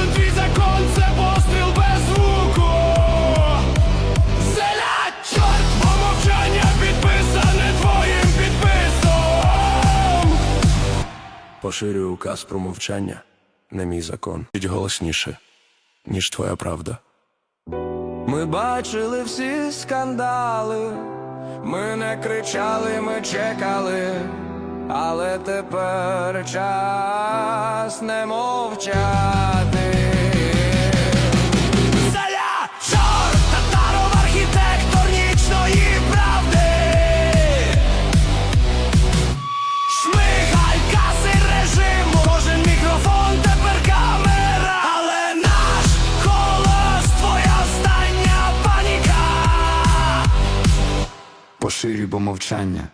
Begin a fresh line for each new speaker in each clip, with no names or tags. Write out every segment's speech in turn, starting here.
Кожен твій закон це постріл без звуку. Зеля, чорт, помовчання підписане твоїм підписом. Поширюю указ про мовчання, не мій закон. Будь голосніше, ніж твоя правда. Ми бачили всі скандали, ми не кричали, ми чекали, але тепер час не мовчати.
Поширюй, бо мовчання,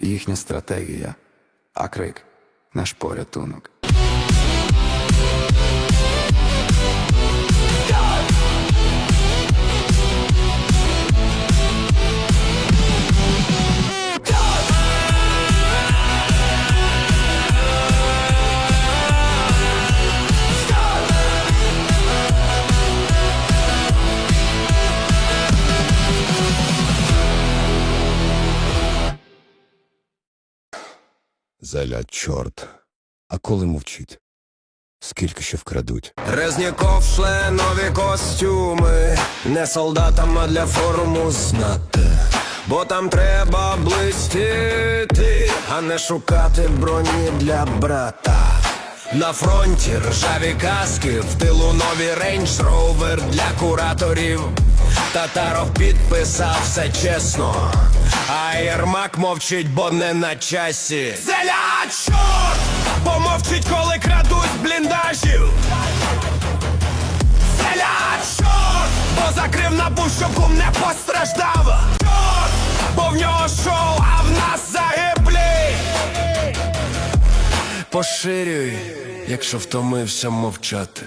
їхня стратегія, а крик наш порятунок.
Заля, чорт. А коли мовчить? Скільки ще вкрадуть?
Резніков шле нові костюми, не солдатам, а для форму знати. Бо там треба блистіти, а не шукати броні для брата. На фронті ржаві каски, в тилу нові рейндж ровер для кураторів. Татаров підписав все чесно, а Єрмак мовчить, бо не на часі. Зеля, чорт! Помовчить, коли крадуть бліндажів. Зеля, чорт! Бо закрив набу, щоб кум не постраждав. Поширюй, якщо втомився мовчати.